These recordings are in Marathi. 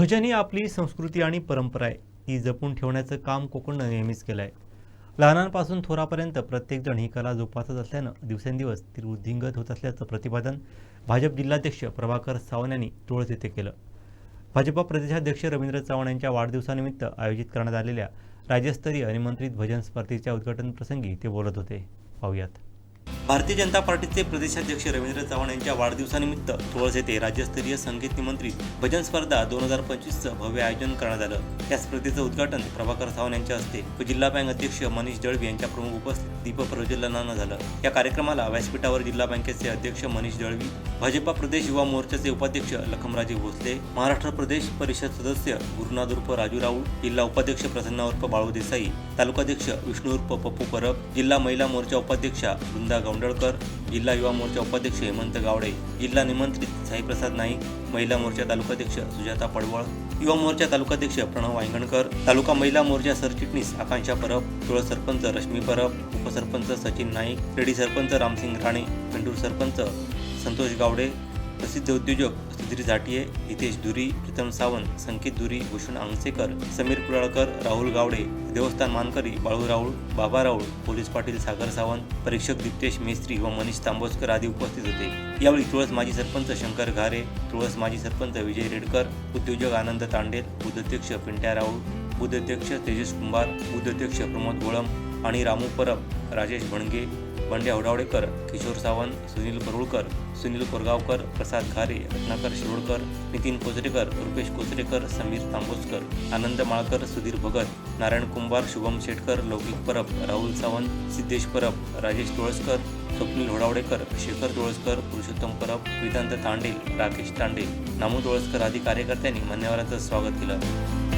भजन ही आपली संस्कृती आणि परंपरा आहे. ती जपून ठेवण्याचं काम कोकणनं नेहमीच केलं आहे लहानांपासून थोरापर्यंत प्रत्येकजण ही कला जोपासत असल्यानं दिवसेंदिवस ती वृद्धिंगत होत असल्याचं प्रतिपादन भाजप जिल्हाध्यक्ष प्रभाकर सावंत यांनी तुळस येथे केलं. भाजपा प्रदेशाध्यक्ष रवींद्र चव्हाण यांच्या वाढदिवसानिमित्त आयोजित करण्यात आलेल्या राज्यस्तरीय निमंत्रित भजन स्पर्धेच्या उद्घाटन प्रसंगी ते बोलत होते. पाहुयात. भारतीय जनता पार्टीचे प्रदेशाध्यक्ष रवींद्र चव्हाण यांच्या वाढदिवसानिमित्त तुळस येथे राज्यस्तरीय संगीत निमंत्रित भजन स्पर्धा दोन हजार पंचवीसचं भव्य आयोजन करण्यात आलं. या स्पर्धेचं उद्घाटन प्रभाकर सावंत यांच्या हस्ते व जिल्हा बँक अध्यक्ष मनीष दळवी यांच्या प्रमुख उपस्थित दीप प्रज्वलनानं झालं. या कार्यक्रमाला व्यासपीठावर जिल्हा बँकेचे अध्यक्ष मनीष दळवी भाजपा प्रदेश युवा मोर्चाचे उपाध्यक्ष लखमराजे भोसले महाराष्ट्र प्रदेश परिषद सदस्य गुरुनाथ उर्फ राजू राऊळ जिल्हा उपाध्यक्ष प्रसन्ना उर्फ बाळू देसाई तालुकाध्यक्ष विष्णू उर्फ पप्पू परब जिल्हा महिला मोर्चा उपाध्यक्षा वृंदा गौंडळकर जिल्हा युवा मोर्चा उपाध्यक्ष हेमंत गावडे जिल्हा निमंत्रित साईप्रसाद नाईक महिला मोर्चा तालुकाध्यक्ष सुजाता पडवळ युवा मोर्चा तालुकाध्यक्ष प्रणव वांगणकर तालुका महिला मोर्चा सरचिटणीस आकांक्षा परब तुळस सरपंच रश्मी परब उपसरपंच सचिन नाईक रेडी सरपंच रामसिंग राणे पेंडूर सरपंच संतोष गावडे प्रसिद्ध उद्योजक सुधीर झाटिये हितेश धुरी प्रीतम सावंत संकेत धुरी भूषण आंगसेकर समीर कुराळकर राहुल गावडे देवस्थान मानकरी बाळू राऊळ बाबा राऊळ पोलीस पाटील सागर सावंत परीक्षक दिप्तेश मेस्त्री व मनीष तांबोसकर आदी उपस्थित होते. यावेळी तुळस माजी सरपंच शंकर घारे तुळस माजी सरपंच विजय रेडकर उद्योजक आनंद तांडेल बुद्धाध्यक्ष पिंट्या राऊळ बुद्धाध्यक्ष तेजस कुंभार बुद्धाध्यक्ष प्रमोद गोळम आणि रामू परब राजेश भणगे बंडे होडावडेकर किशोर सावंत सुनील बरुळकर सुनील कोरगावकर प्रसाद घारे रत्नाकर शिरोडकर नितीन कोचरेकर रुपेश कोचरेकर समीर तांबोसकर आनंद माळकर सुधीर भगत नारायण कुंभार शुभम शेटकर लौकिक परब राहुल सावंत सिद्धेश परब राजेश तुळसकर स्वप्नील होडावडेकर शेखर तुळसकर पुरुषोत्तम परब वेदांत तांडेल राकेश तांडेल नामू तुळसकर आदी कार्यकर्त्यांनी मान्यवरांचं स्वागत केलं.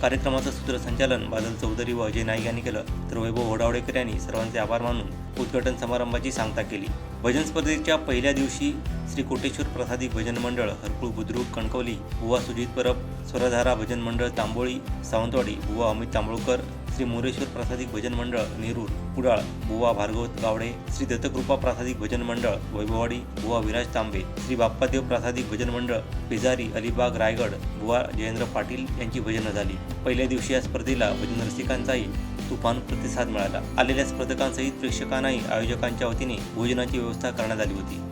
कार्यक्रमाचं सूत्रसंचालन बादल चौधरी व अजय नाईक यांनी केलं. तर वैभव होडावडेकर यांनी सर्वांचे आभार मानून उद्घाटन समारंभाची सांगता केली. भजन स्पर्धेच्या पहिल्या दिवशी श्री कोटेश्वर प्रसादिक भजन मंडळ हरकुळ बुद्रुक कणकवली बुवा सुजित परब स्वरधारा भजन मंडळ तांबोळी सावंतवाडी बुवा अमित तांबोळकर श्री मोरेश्वर प्रासादिक भजन मंडळ नेरूर कुडाळ बुवा भार्गवत गावडे श्री दत्तकृपा प्रासादिक भजन मंडळ वैभववाडी बुवा विराज तांबे श्री बाप्पादेव प्रासादिक भजन मंडळ पेजारी अलिबाग रायगड बुवा जयेंद्र पाटील यांची भजनं झाली. पहिल्या दिवशी या स्पर्धेला भजन रसिकांचाही तुफान प्रतिसाद मिळाला. आलेल्या स्पर्धकांसहित प्रेक्षकांनाही आयोजकांच्या वतीने भोजनाची व्यवस्था करण्यात आली होती.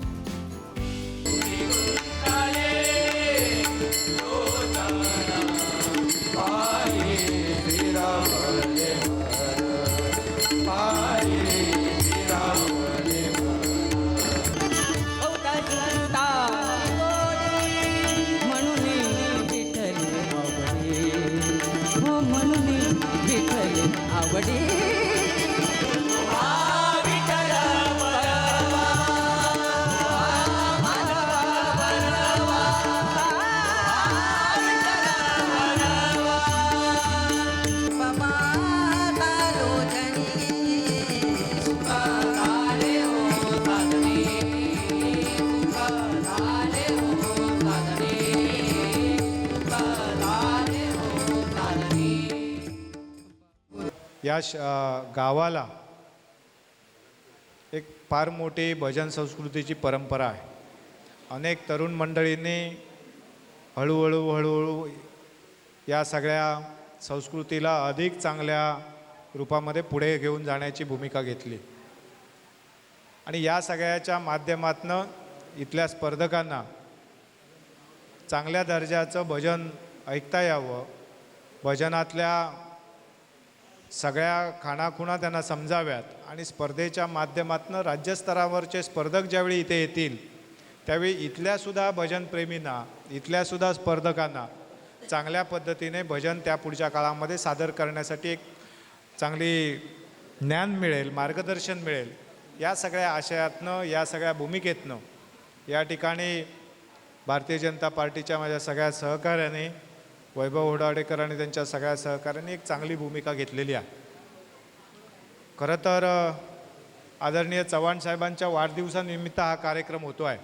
அவடே या श गावाला एक फार मोठी भजन संस्कृतीची परंपरा आहे. अनेक तरुण मंडळींनी हळूहळू हळूहळू या सगळ्या संस्कृतीला अधिक चांगल्या रूपामध्ये पुढे घेऊन जाण्याची भूमिका घेतली. आणि या सगळ्याच्या माध्यमातनं इथल्या स्पर्धकांना चांगल्या दर्जाचं भजन ऐकता यावं भजनातल्या सगळ्या खाणाखुणा त्यांना समजाव्यात आणि स्पर्धेच्या माध्यमातून राज्यस्तरावरचे स्पर्धक ज्यावेळी इथे येतील त्यावेळी इथल्यासुद्धा भजनप्रेमींना इथल्यासुद्धा स्पर्धकांना चांगल्या पद्धतीने भजन त्या पुढच्या काळामध्ये सादर करण्यासाठी एक चांगली ज्ञान मिळेल मार्गदर्शन मिळेल. या सगळ्या आशयातनं या सगळ्या भूमिकेतनं या ठिकाणी भारतीय जनता पार्टीच्या माझ्या सगळ्या सहकार्याने वैभव होडाडेकर आणि त्यांच्या सगळ्या सहकाऱ्यांनी एक चांगली भूमिका घेतलेली आहे. खरं तर आदरणीय चव्हाण साहेबांच्या वाढदिवसानिमित्त हा कार्यक्रम होतो आहे.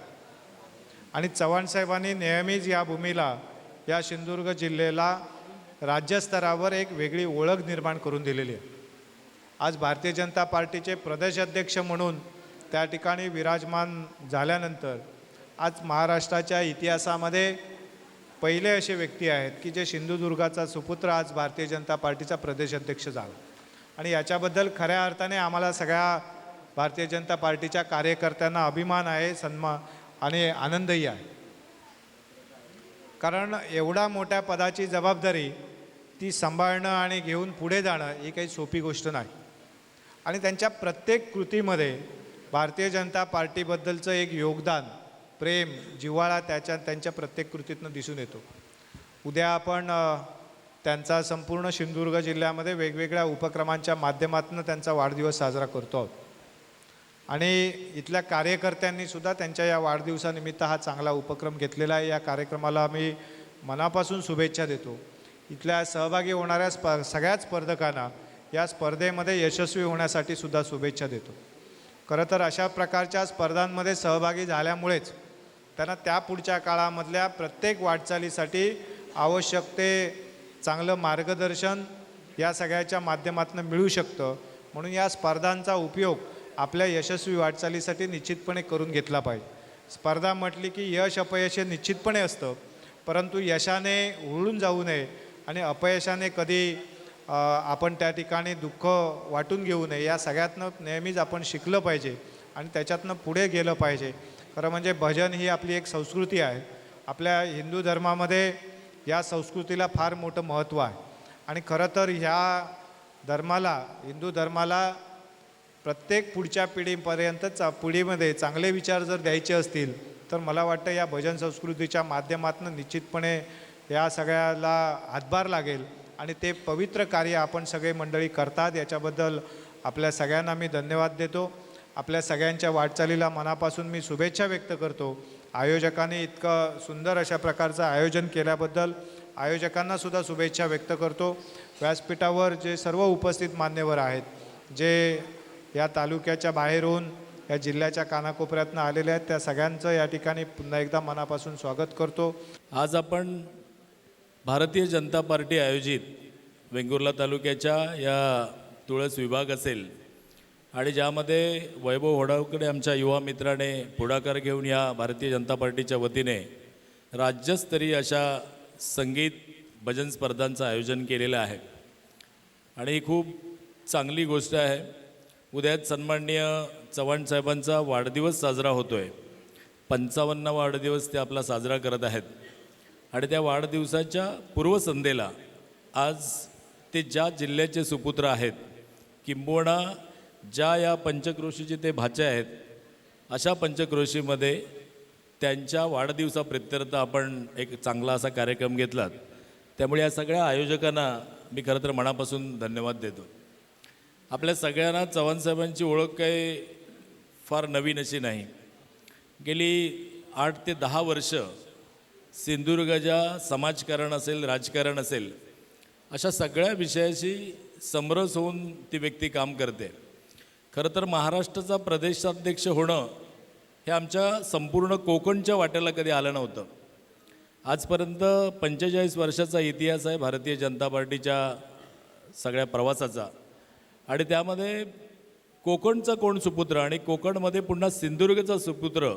आणि चव्हाण साहेबांनी नेहमीच या भूमीला या सिंधुदुर्ग जिल्ह्याला राज्यस्तरावर एक वेगळी ओळख निर्माण करून दिलेली आहे. आज भारतीय जनता पार्टीचे प्रदेश अध्यक्ष म्हणून त्या ठिकाणी विराजमान झाल्यानंतर आज महाराष्ट्राच्या इतिहासामध्ये पहिले असे व्यक्ती आहेत की जे सिंधुदुर्गाचा सुपुत्र आज भारतीय जनता पार्टीचा प्रदेश अध्यक्ष झाला. आणि याच्याबद्दल खऱ्या अर्थाने आम्हाला सगळ्या भारतीय जनता पार्टीच्या कार्यकर्त्यांना अभिमान आहे सन्मान आणि आनंदही आहे. कारण एवढा मोठ्या पदाची जबाबदारी ती सांभाळणं आणि घेऊन पुढे जाणं ही काही सोपी गोष्ट नाही. आणि त्यांच्या प्रत्येक कृतीमध्ये भारतीय जनता पार्टीबद्दलचं एक योगदान प्रेम जिव्हाळा त्याच्या त्यांच्या प्रत्येक कृतीतनं दिसून येतो. उद्या आपण त्यांचा संपूर्ण सिंधुदुर्ग जिल्ह्यामध्ये वेगवेगळ्या उपक्रमांच्या माध्यमातून त्यांचा वाढदिवस साजरा करतो आहोत. आणि इथल्या कार्यकर्त्यांनी सुद्धा त्यांच्या या वाढदिवसानिमित्त हा चांगला उपक्रम घेतलेला आहे. या कार्यक्रमाला मी मनापासून शुभेच्छा देतो. इथल्या सहभागी होणाऱ्या स्प सगळ्याच स्पर्धकांना या स्पर्धेमध्ये यशस्वी होण्यासाठी सुद्धा शुभेच्छा देतो. खरं तर अशा प्रकारच्या स्पर्धांमध्ये सहभागी झाल्यामुळेच त्यांना त्या पुढच्या काळामधल्या प्रत्येक वाटचालीसाठी आवश्यक ते चांगलं मार्गदर्शन या सगळ्याच्या माध्यमातून मिळू शकतं. म्हणून या स्पर्धांचा उपयोग आपल्या यशस्वी वाटचालीसाठी निश्चितपणे करून घेतला पाहिजे. स्पर्धा म्हटली की यश अपयश हे निश्चितपणे असतं परंतु यशाने उळून जाऊ नये आणि अपयशाने कधी आपण त्या ठिकाणी दुःख वाटून घेऊ नये या सगळ्यातनं नेहमीच आपण शिकलं पाहिजे आणि त्याच्यातनं पुढे गेलं पाहिजे. खरं म्हणजे भजन ही आपली एक संस्कृती आहे. आपल्या हिंदू धर्मामध्ये या संस्कृतीला फार मोठं महत्त्व आहे. आणि खरं तर ह्या धर्माला हिंदू धर्माला प्रत्येक पुढच्या पिढीपर्यंत चा पिढीमध्ये चांगले विचार जर द्यायचे असतील तर मला वाटतं या भजन संस्कृतीच्या माध्यमातून निश्चितपणे या सगळ्याला हातभार लागेल आणि ते पवित्र कार्य आपण सगळे मंडळी करतात. याच्याबद्दल आपल्या सगळ्यांना मी धन्यवाद देतो. आपल्या सगळ्यांच्या वाटचालीला मनापासून मी शुभेच्छा व्यक्त करतो. आयोजकांनी इतकं सुंदर अशा प्रकारचं आयोजन केल्याबद्दल आयोजकांनासुद्धा शुभेच्छा व्यक्त करतो. व्यासपीठावर जे सर्व उपस्थित मान्यवर आहेत जे या तालुक्याच्या बाहेरून या जिल्ह्याच्या कानाकोपऱ्यातनं आलेले आहेत त्या सगळ्यांचं या ठिकाणी पुन्हा एकदा मनापासून स्वागत करतो. आज आपण भारतीय जनता पार्टी आयोजित वेंगुर्ला तालुक्याच्या या तुळस विभाग असेल आणि ज्यामध्ये वैभव होडावकडे आमच्या युवा मित्राने पुढाकार घेऊन या भारतीय जनता पार्टीच्या वतीने राज्यस्तरीय अशा संगीत भजन स्पर्धांचं आयोजन केलेलं आहे. आणि ही खूप चांगली गोष्ट आहे. उद्याच सन्माननीय चव्हाण साहेबांचा वाढदिवस साजरा होतो आहे पंचावन्न वाढदिवस ते आपला साजरा करत आहेत. आणि त्या वाढदिवसाच्या पूर्वसंध्येला आज ते ज्या जिल्ह्याचे सुपुत्र आहेत किंबोणा ज्या या पंचक्रोशीचे ते भाचे आहेत अशा पंचक्रोशीमध्ये त्यांच्या वाढदिवसाप्रित्यर्थ आपण एक चांगला असा कार्यक्रम घेतलात. त्यामुळे या सगळ्या आयोजकांना मी खरं तर मनापासून धन्यवाद देतो. आपल्या सगळ्यांना चव्हाण साहेबांची ओळख काही फार नवीन अशी नाही. गेली आठ ते दहा वर्ष सिंधुदुर्गाच्या समाजकारण असेल राजकारण असेल अशा सगळ्या विषयाशी समरस होऊन ती व्यक्ती काम करते. खरं तर महाराष्ट्राचा प्रदेशाध्यक्ष होणं हे आमच्या संपूर्ण कोकणच्या वाट्याला कधी आलं नव्हतं. आजपर्यंत पंचेचाळीस वर्षाचा इतिहास आहे भारतीय जनता पार्टीच्या सगळ्या प्रवासाचा. आणि त्यामध्ये कोकणचा कोण सुपुत्र आणि कोकणमध्ये पुन्हा सिंधुदुर्गचा सुपुत्र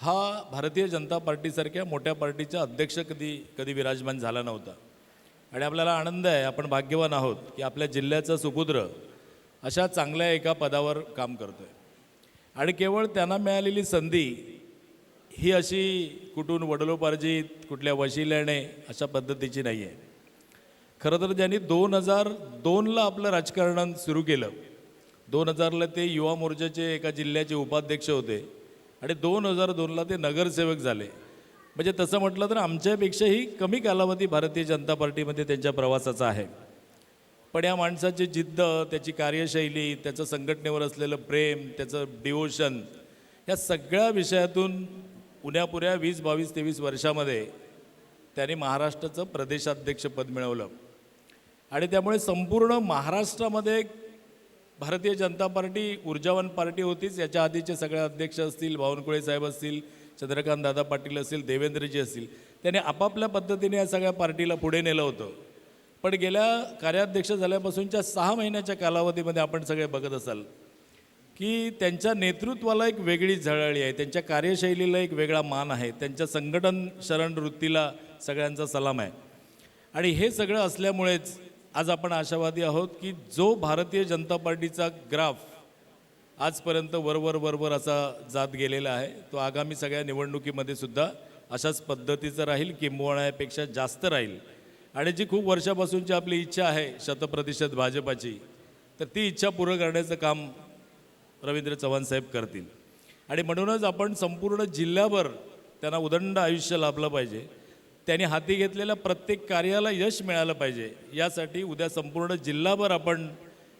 हा भारतीय जनता पार्टीसारख्या मोठ्या पार्टीचा अध्यक्ष कधी कधी विराजमान झाला नव्हता. आणि आपल्याला आनंद आहे आपण भाग्यवान आहोत की आपल्या जिल्ह्याचा सुपुत्र अशा चांगल्या एका पदावर काम करतो आहे आणि केवळ त्यांना मिळालेली संधी ही अशी कुठून वडलोपार्जित कुठल्या वशिल्याने अशा पद्धतीची नाही आहे खरं तर ज्यांनी दोन हजार दोनला आपलं राजकारण सुरू केलं दोन हजारला ते युवा मोर्चाचे एका जिल्ह्याचे उपाध्यक्ष होते आणि दोन हजार दोनला ते नगरसेवक झाले. म्हणजे तसं म्हटलं तर आमच्यापेक्षाही कमी कालावधी भारतीय जनता पार्टीमध्ये त्यांच्या प्रवासाचा आहे. पण या माणसाची जिद्द त्याची कार्यशैली त्याचं संघटनेवर असलेलं प्रेम त्याचं डिवोशन या सगळ्या विषयातून उन्यापुऱ्या वीस बावीस तेवीस वर्षामध्ये त्यांनी महाराष्ट्राचं प्रदेशाध्यक्षपद मिळवलं. आणि त्यामुळे संपूर्ण महाराष्ट्रामध्ये भारतीय जनता पार्टी ऊर्जावान पार्टी होतीच. याच्या आधीचे सगळे अध्यक्ष असतील बावनकुळे साहेब असतील चंद्रकांत दादा पाटील असतील देवेंद्रजी असतील. त्याने आपापल्या पद्धतीने या सगळ्या पार्टीला पुढे नेलं होतं. पण गेल्या कार्याध्यक्ष झाल्यापासूनच्या सहा महिन्याच्या कालावधीमध्ये आपण सगळे बघत असाल की त्यांच्या नेतृत्वाला एक वेगळी झळाळी आहे त्यांच्या कार्यशैलीला एक वेगळा मान आहे त्यांच्या संघटन शरण वृत्तीला सगळ्यांचा सलाम आहे. आणि हे सगळं असल्यामुळेच आज आपण आशावादी आहोत की जो भारतीय जनता पार्टीचा ग्राफ आजपर्यंत वरवर वरवर असा जात गेलेला आहे तो आगामी सगळ्या निवडणुकीमध्ये सुद्धा अशाच पद्धतीचं राहील किंबहुण्यापेक्षा जास्त राहील. आणि जी खूप वर्षापासूनची आपली इच्छा आहे शतप्रतिशत भाजपाची तर ती इच्छा पूर्ण करण्याचं काम रवींद्र चव्हाण साहेब करतील. आणि म्हणूनच आपण संपूर्ण जिल्ह्याभर त्यांना उदंड आयुष्य लाभलं पाहिजे. त्यांनी हाती घेतलेल्या प्रत्येक कार्याला यश मिळालं पाहिजे. यासाठी उद्या संपूर्ण जिल्हाभर आपण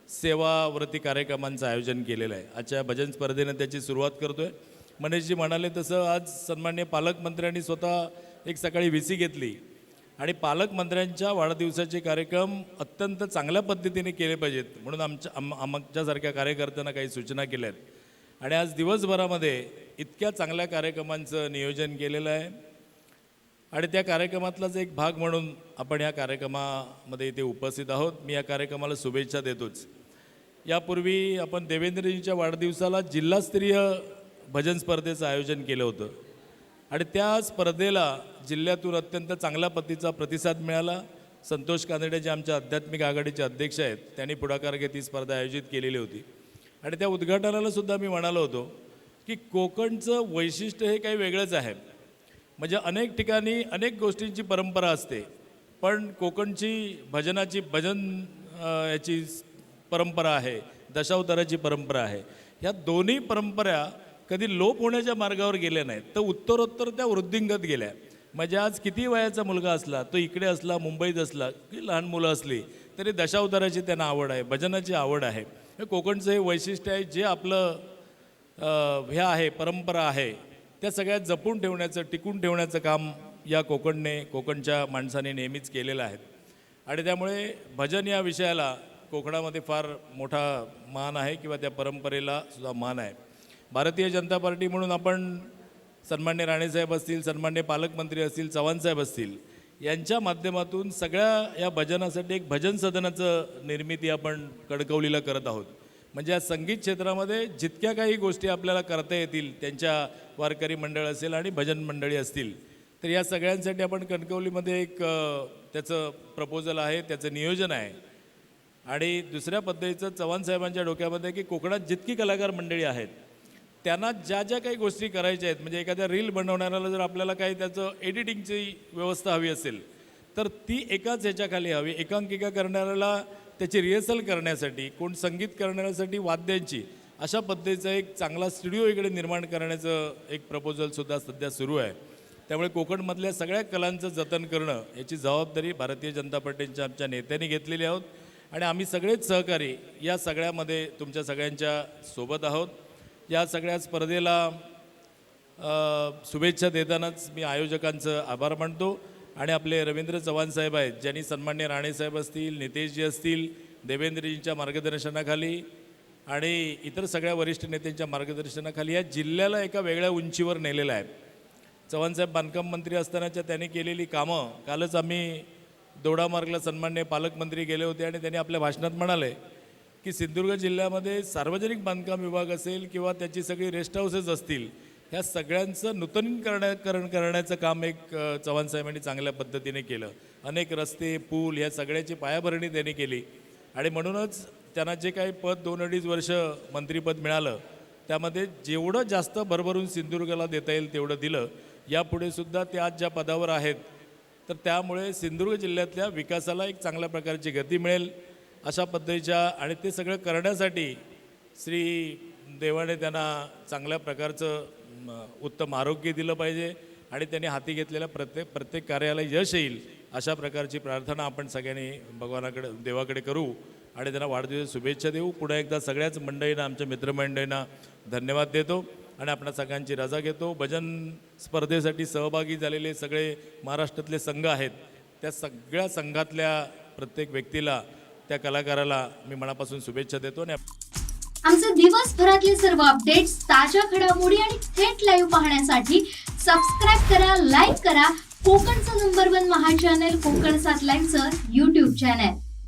सेवाव्रती कार्यक्रमांचं आयोजन केलेलं आहे. आजच्या भजन स्पर्धेनं त्याची सुरुवात करतोय. मनीषजी म्हणाले तसं आज सन्मान्य पालकमंत्र्यांनी स्वतः एक सकाळी व्ही घेतली. आणि पालकमंत्र्यांच्या वाढदिवसाचे कार्यक्रम अत्यंत चांगल्या पद्धतीने केले पाहिजेत. म्हणून आमच्या आम आमच्यासारख्या कार्यकर्त्यांना काही सूचना केल्या आहेत. आणि आज दिवसभरामध्ये इतक्या चांगल्या कार्यक्रमांचं नियोजन केलेलं आहे. आणि त्या कार्यक्रमातलाच एक भाग म्हणून आपण या कार्यक्रमामध्ये इथे उपस्थित आहोत. मी या कार्यक्रमाला शुभेच्छा देतोच. यापूर्वी आपण देवेंद्रजींच्या वाढदिवसाला जिल्हास्तरीय भजन स्पर्धेचं आयोजन केलं होतं. आणि त्या स्पर्धेला जिल्ह्यातून अत्यंत चांगल्या पद्धतीचा प्रतिसाद मिळाला. संतोष कानडे जे आमच्या आध्यात्मिक आघाडीचे अध्यक्ष आहेत त्यांनी पुढाकार घेत ही स्पर्धा आयोजित केलेली होती. आणि त्या उद्घाटनाला सुद्धा मी म्हणालो होतो की कोकणचं वैशिष्ट्य हे काही वेगळंच आहे. म्हणजे अनेक ठिकाणी अनेक गोष्टींची परंपरा असते पण कोकणची भजनाची भजन याची परंपरा आहे दशावताराची परंपरा आहे. ह्या दोन्ही परंपरा कधी लोप होण्याच्या मार्गावर गेल्या नाहीत तर उत्तरोत्तर त्या वृद्धिंगत गेल्या. म्हणजे आज किती वयाचा मुलगा असला तो इकडे असला मुंबईत असला की लहान मुलं असली तरी दशावताराची त्यांना आवड आहे भजनाची आवड आहे. हे कोकणचं हे वैशिष्ट्य आहे जे आपलं हे आहे परंपरा आहे त्या सगळ्यात जपून ठेवण्याचं टिकून ठेवण्याचं काम या कोकणने कोकणच्या माणसाने नेहमीच केलेलं आहे. आणि त्यामुळे भजन या विषयाला कोकणामध्ये फार मोठा मान आहे किंवा त्या परंपरेला सुद्धा मान आहे. भारतीय जनता पार्टी म्हणून आपण सन्मान्य राणेसाहेब असतील सन्मान्य पालकमंत्री असतील चव्हाणसाहेब असतील यांच्या माध्यमातून सगळ्या या भजनासाठी एक भजन सदनाचं निर्मिती आपण कणकवलीला करत आहोत. म्हणजे या संगीत क्षेत्रामध्ये जितक्या काही गोष्टी आपल्याला करता येतील त्यांच्या वारकरी मंडळ असेल आणि भजन मंडळी असतील तर या सगळ्यांसाठी आपण कणकवलीमध्ये एक त्याचं प्रपोजल आहे त्याचं नियोजन आहे. आणि दुसऱ्या पद्धतीचं चव्हाण साहेबांच्या डोक्यामध्ये की कोकणात जितकी कलाकार मंडळी आहेत त्यांना ज्या ज्या काही गोष्टी करायच्या आहेत म्हणजे एखाद्या रील बनवणाऱ्याला जर आपल्याला काही त्याचं एडिटिंगची व्यवस्था हवी असेल तर ती एकाच ह्याच्याखाली हवी. एकांकिका करणाऱ्याला त्याची रिहर्सल करण्यासाठी कोण संगीत करण्यासाठी वाद्यांची अशा पद्धतीचा एक चांगला स्टुडिओ इकडे निर्माण करण्याचं एक प्रपोजलसुद्धा सध्या सुरू आहे. त्यामुळे कोकणमधल्या सगळ्या कलांचं जतन करणं याची जबाबदारी भारतीय जनता पार्टीच्या आमच्या नेत्यांनी घेतलेली आहोत. आणि आम्ही सगळेच सहकारी या सगळ्यामध्ये तुमच्या सगळ्यांच्या सोबत आहोत. या सगळ्या स्पर्धेला शुभेच्छा देतानाच मी आयोजकांचं आभार मानतो. आणि आपले रवींद्र चव्हाण साहेब आहेत ज्यांनी सन्मान्य राणेसाहेब असतील नितेशजी असतील देवेंद्रजींच्या मार्गदर्शनाखाली आणि इतर सगळ्या वरिष्ठ नेत्यांच्या मार्गदर्शनाखाली या जिल्ह्याला एका वेगळ्या उंचीवर नेलेलं आहे चव्हाणसाहेब बांधकाम मंत्री असतानाच्या त्यांनी केलेली कामं कालच आम्ही दोडामार्गला सन्मान्य पालकमंत्री गेले होते आणि त्यांनी आपल्या भाषणात म्हणाले की सिंधुदुर्ग जिल्ह्यामध्ये सार्वजनिक बांधकाम विभाग असेल किंवा त्याची सगळी रेस्ट हाऊसेस असतील ह्या सगळ्यांचं नूतनीकरणकरण करण्याचं काम एक चव्हाण साहेबांनी चांगल्या पद्धतीने केलं. अनेक रस्ते पूल ह्या सगळ्याची पायाभरणी त्यांनी केली. आणि म्हणूनच त्यांना जे काही पद दोन अडीच वर्ष मंत्रिपद मिळालं त्यामध्ये जेवढं जास्त भरभरून सिंधुदुर्गाला देता येईल तेवढं दिलं. यापुढे सुद्धा ते आज ज्या पदावर आहेत तर त्यामुळे सिंधुदुर्ग जिल्ह्यातल्या विकासाला एक चांगल्या प्रकारची गती मिळेल. अशा पद्धतीच्या आणि ते सगळं करण्यासाठी श्री देवाने त्यांना चांगल्या प्रकारचं उत्तम आरोग्य दिलं पाहिजे आणि त्यांनी हाती घेतलेल्या प्रत्येक प्रत्येक कार्याला यश येईल अशा प्रकारची प्रार्थना आपण सगळ्यांनी भगवानाकडे देवाकडे करू आणि त्यांना वाढदिवस शुभेच्छा देऊ. पुन्हा एकदा सगळ्याच मंडळींना आमच्या मित्रमंडळींना धन्यवाद देतो आणि आपण सगळ्यांची रजा घेतो. भजन स्पर्धेसाठी सहभागी झालेले सगळे महाराष्ट्रातले संघ आहेत. त्या सगळ्या संघातल्या प्रत्येक व्यक्तीला त्या कलाकाराला मी मनापासून शुभेच्छा देतो आणि आमचे दिवसभरातले सर्व अपडेट्स ताज्या घडामोडी आणि थेट लाईव्ह पाहण्यासाठी सबस्क्राईब करा लाईक करा. कोकणचं नंबर वन महा चॅनल कोकण सात लाईव्हचं युट्यूब चॅनल